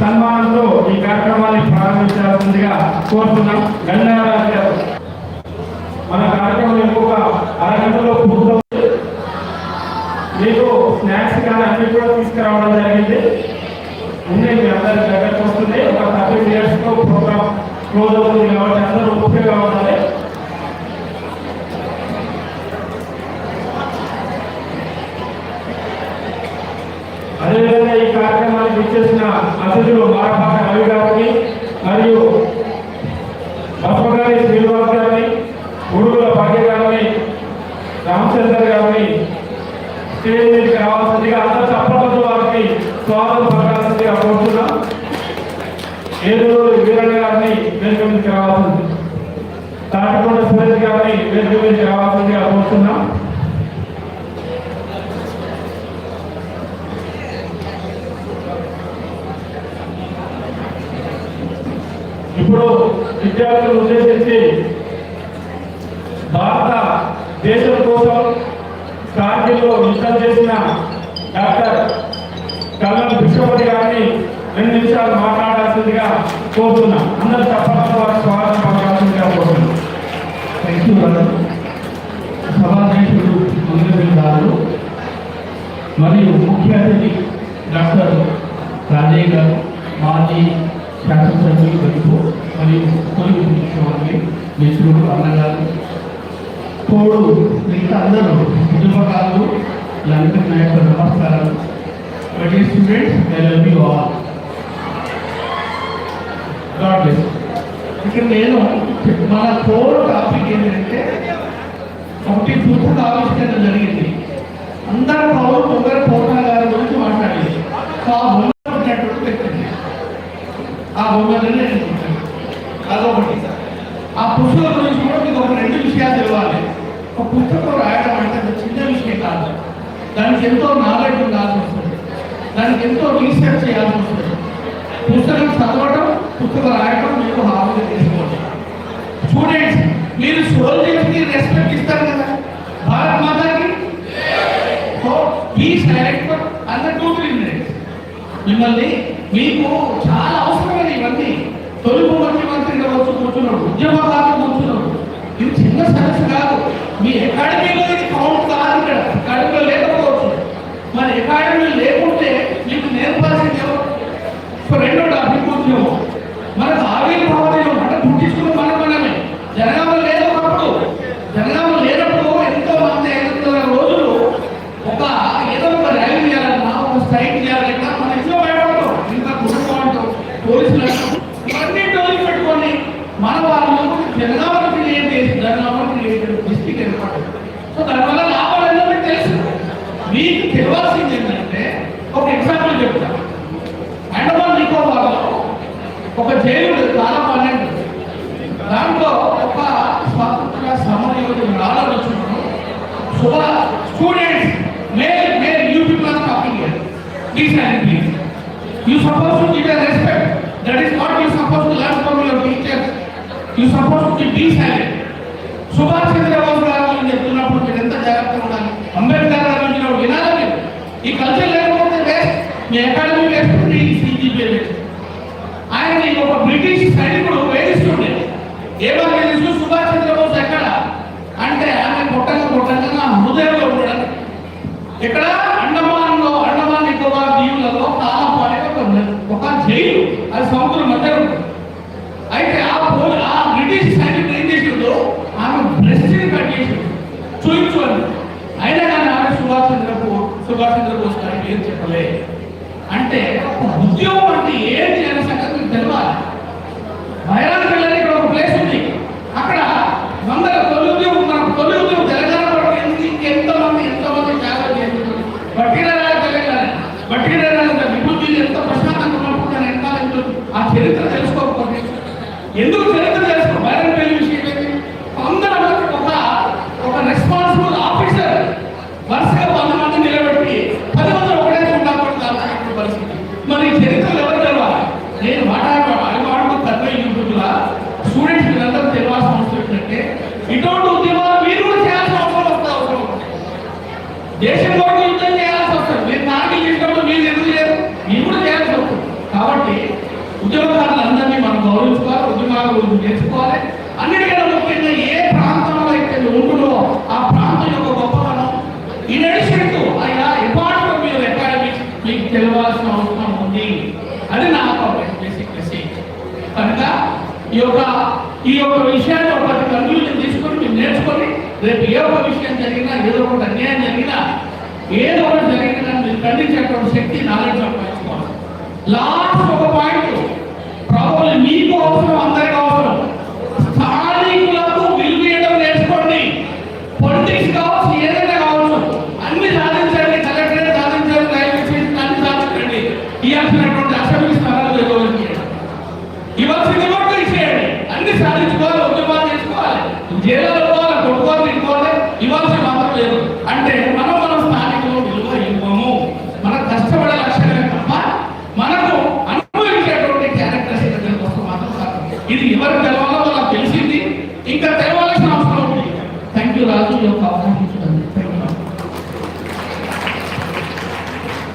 సన్మానంతో ఈ కార్యక్రమాన్ని ప్రారంభించాల్సిందిగా కోరుతున్నాం. గంగారాజు గారు మన కార్యక్రమం ఎక్కువ అరగంటలో పూర్తవుతుంది. మీకు స్నాక్స్ కానీ అన్ని కూడా తీసుకురావడం జరిగింది. ఉన్నాయి మీ అందరి దగ్గరకు వస్తుంది. ఒక థర్టీ ఇయర్స్తో ప్రోగ్రామ్ క్లోజ్ అవుతుంది కాబట్టి అందరూ ముఖ్యంగా ఉండాలి అదేవిధంగా ఈ విచ్చేసిన అతిథులు మారపాట రవి గారికి మరియు బసవగారి శ్రీనివాస్ గారిని ఉడుగుల భాగ్య గారిని రామచంద్ర గారిని స్టేజ్ మీదకి రావాల్సిందిగా అందరూ చప్పట్లతో వారికి స్వాగతం పలకాల్సిందిగా కోరుతున్నాం. ఏలూరు వీరన్న గారిని వేదిక మీదకి రావాల్సింది. తాటకొండ సురేష్ గారిని వేదిక మీదకి రావాల్సిందిగా కోరుతున్నాం. విద్యార్థులను ఉద్దేశించి భారత దేశం కోసం కార్గిల్లో యుద్ధం చేసిన డాక్టర్ కల్లం విశ్వపతి గారిని రెండు నిమిషాలు మాట్లాడాల్సిందిగా కోరుతున్నాం. అందరూ తప్పకుండా వారి స్వాగతం పలకాల్సిందిగా కోరుతున్నాం. థ్యాంక్ యూ సభాధ్యక్షుడు మంగళ గారు మరియు ముఖ్య అతిథి డాక్టర్ రాజయ్య గారు మాజీ శాసనసభ్యులు గడుపు మరియు తొలి ముఖ్యమంత్రి మిత్రులు అన్నగారు తోడు మిగతా అందరూ ఉద్యమకారులు లంకన్ నాయకులు నమస్కారాలు ప్రతి students I love you all God bless ఇక్కడ నేను మన కోర్ టాపిక్ ఏంటంటే ఒకటి పుస్తక ఆవిష్కరణ జరిగింది. అందరూ పౌరు ఒకరు పౌర్ణ గారి గురించి మాట్లాడేది సో ఆ బొమ్మ ఉన్నటువంటి వ్యక్తి ఆ బొమ్మని నేను చూశాను. అదొకటి ఆ పుస్తకం గురించి కూడా మీకు ఒక రెండు విషయాలు తెలియాలి ఒక పుస్తకం రాయడం అంటే చిన్న విషయం కాదు. దానికి ఎంతో నాలెడ్జ్ ఉండాల్సి వస్తుంది. దానికి ఎంతో రీసెర్చ్ చేయాల్సి వస్తుంది. పుస్తకం చదవడం పుస్తకం రాయడం మీరు హామీ చేసుకోవచ్చు స్టూడెంట్స్ మీరు సోల్జర్స్కి రెస్పెక్ట్ ఇస్తారు కదా? భారత్ మాతాకి? సో ఈ సైలెంట్ అన్న టూ త్రీ మినిట్స్ మిమ్మల్ని మీకు చాలా అవసరమైన ఇవన్నీ. తొలి ఒక జైలు చాలా పన్నెండు. దాంట్లో ఒక స్వాతంత్ర సమర యోధులు ఆలోచించుకున్నాను శుభ students male male you people are talking here please and please you suppose to give respect that is what you suppose to learn from your teachers you suppose to be silent Subhash Chandrababu garu చెప్తున్నప్పుడు మీరు ఎంత జాగ్రత్తగా ఉండాలి? అంబేద్కర్ గారు వినాలని. ఈ culture లేకపోతే మీ అకాడమీ వేస్ట్ మీ సీజీపీ వేస్ట్ ఆయన ఒక బ్రిటిష్ సైనికుడు వేధిస్తుండే. ఏమని వేధిస్తూ సుభాష్ చంద్రబోస్ ఎక్కడ? అంటే ఆమె కొట్టంగా కొట్టంగా నా హృదయంలో ఉండడం. ఇక్కడ అండమాన్లో అండమాన్ నికోబార్ దీవులలో తాళపు ఒక ఒక జైలు. అది సముద్రం మధ్యలో ఉంటుంది అయితే ఆ పో- ఆ బ్రిటిష్ సైనికుడు ఏం చేసిండు ఆమె బ్రెస్ట్ కట్ చేసిండు చూపించు అని అయినా కానీ ఆమె సుభాష్ చంద్రబోస్ సుభాష్ చంద్రబోస్ గారికి ఏం చెప్పలే అంటే ఒక ఉద్యోగం అంటే ఏంటి అనే సంగతి మీకు తెలవాలి బైరానికి వెళ్ళని ఇక్కడ ఒక ప్లేస్ ఉంది అక్కడ వందల తొలి ఉద్యోగం మన తొలి ఉద్యోగం తెలంగాణ పడవ ఎందుకు ఎంతో మంది ఎంతో మంది త్యాగాలు చేస్తున్నారు బట్టిరాజు తెలంగాణ బట్టిరాజు విభూతి ఎంతో ప్రశాంతంగా ఉన్నప్పుడు దాని వెనకాల ఎంతో ఆ చరిత్ర తెలుసుకోకపోతే ఎందుకు చరిత్ర తెలుసుకో బైరాన్ పెళ్ళి విషయం ఏంటి అందరూ ఒక ఒక రెస్పాన్సిబుల్ ఆఫీసర్ వరుసగా వంద మంది నిలబెట్టి పది మంది ఒకటే ఉండాలి పరిస్థితి మరి ఈ చరిత్రలు ఎవరు తెలవాలి నేను మాట్లాడ అది వాడుకో తక్కువ యూట్యూబ్లా స్టూడెంట్స్ మీరందరూ తెలియాల్సిన అవసరం ఏంటంటే ఇటువంటి ఉద్యమాలు మీరు కూడా చేయాల్సిన అవసరం వస్తుంది అవసరం దేశం కోసం యుద్ధం చేయాల్సి వస్తుంది మీరు నాకు ఇష్టంలో మీరు ఎందుకు చేయరు మీరు కూడా చేయాల్సి వస్తుంది కాబట్టి ఉద్యోగదారులందరినీ మనం నువ్వు నేర్చుకోవాలి. అన్నిటికన్నా ముఖ్యంగా ఏ ప్రాంతంలో అయితే నువ్వు ఉంటున్నావో ఆ ప్రాంతం యొక్క గొప్పతనం ఈ నడిచినట్టు అయ్యా అపార్ట్ మీరు అకాడమిక్స్ మీకు తెలియాల్సిన అవసరం ఉంది. అది నా బేసిక్ మెసేజ్ కనుక ఈ యొక్క ఈ యొక్క విషయాన్ని ఒక కన్క్లూజన్ తీసుకొని మీరు నేర్చుకొని రేపు ఏ ఒక విషయం జరిగినా ఏదో ఒకటి అన్యాయం జరిగినా ఏదో ఒకటి జరిగినా మీరు ఖండించేటువంటి శక్తి నాలెడ్జ్ సంపాదించుకోవాలి లాస్ట్ ఒక పాయింట్ ప్రాబ్లం మీకు అవసరం అందరికీ